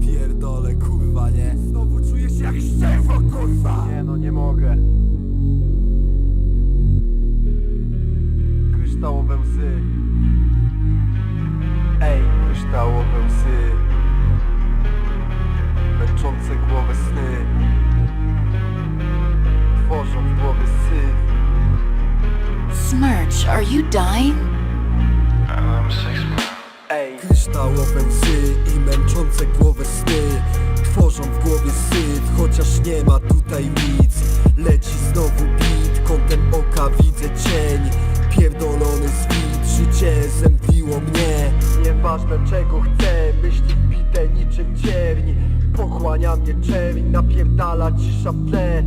pierdolę, kurwa, nie? Znowu czuję się jak ścierwo, kurwa! Nie no, nie mogę. Kryształowe łzy. Ej, kryształowe łzy. Męczące głowę sny. Tworzą w głowie syf. Smirch, are you dying? Ej, Kryształowe łzy i męczące nie ma tutaj nic Leci znowu bit, kątem oka widzę cień Pierdolony zwit, życie zemdliło mnie nieważne czego chcę, myśli wbite niczym cierń. Pochłania mnie czerń, napierdala cisza w tle.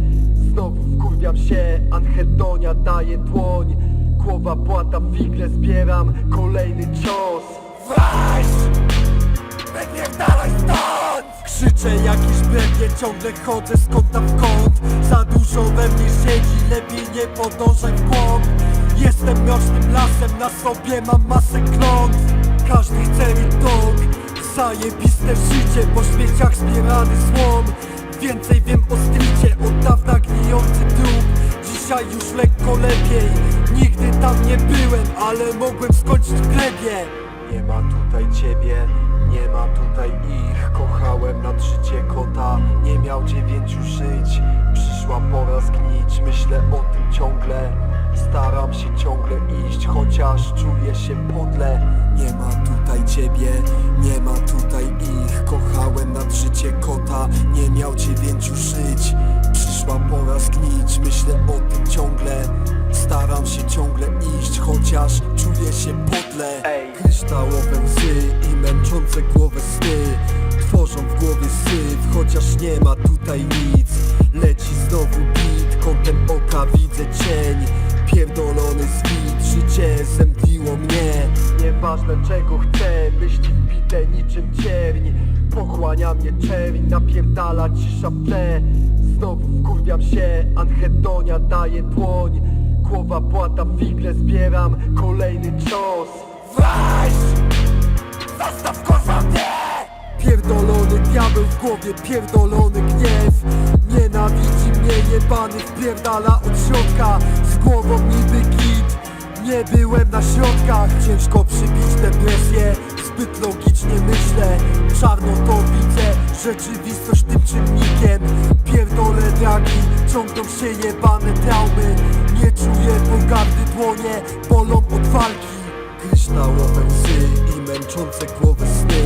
Znowu wkurwiam się, anhedonia daje dłoń. Głowa płata, figle zbieram, kolejny cios. Weź! Wypierdalaj stąd! Krzyczę jakiś brednie, ciągle chodzę z kąta w kąt Za dużo we mnie siedzi, lepiej nie podążaj w głąb Jestem mrocznym lasem, na sobie mam masę klątw Każdy chce mi dog, zajebiste życie Po śmieciach zbierany złom. Więcej wiem o stricie, od dawna gnijący trup Dzisiaj już lekko lepiej, nigdy tam nie byłem Ale mogłem skończyć w glebie Nie ma tutaj ciebie, nie ma tutaj ich. Kochałem nad życie kota, nie miał dziewięciu żyć. Przyszła pora zgnić, myślę o tym ciągle. Staram się ciągle iść, chociaż czuję się podle. Nie ma tutaj ciebie, nie ma tutaj ich. Kochałem nad życie kota, nie miał dziewięciu żyć. Przyszła pora zgnić, myślę o tym ciągle. Staram się chociaż czuję się podle. Kryształowe łzy i męczące głowę sny. Tworzą w głowie syf, chociaż nie ma tutaj nic. Leci znowu bit, kątem oka widzę cień. Pierdolony zwit, życie zemdliło mnie. Nieważne czego chcę, myśli wbite niczym cierń. Pochłania mnie czerń, napierdala cisza w tle. Znowu wkurwiam się, anhedonia daje dłoń Głowa płata, figle zbieram, kolejny cios. Weź! Zostaw kurwa mnie! Pierdolony diabeł w głowie, pierdolony gniew. Nienawidzi mnie jebany, wpierdala od środka. Z głową niby git, nie byłem na środkach. Ciężko przybić depresję, zbyt logicznie myślę. Czarno to widzę, rzeczywistość tym czynnikiem. Pierdolę dragi, ciągną się jebane traumy Nie czuję pogardy dłonie, bolą od walki. Kryształowe łzy i męczące głowę sny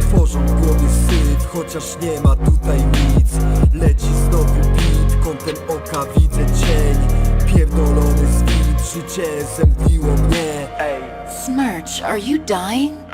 Tworzą w głowie syf, chociaż nie ma tutaj nic. Leci znowu bit, kątem oka widzę cień. Pierdolony zwit, życie zemdliło mnie. Ej, Smirch, are you dying?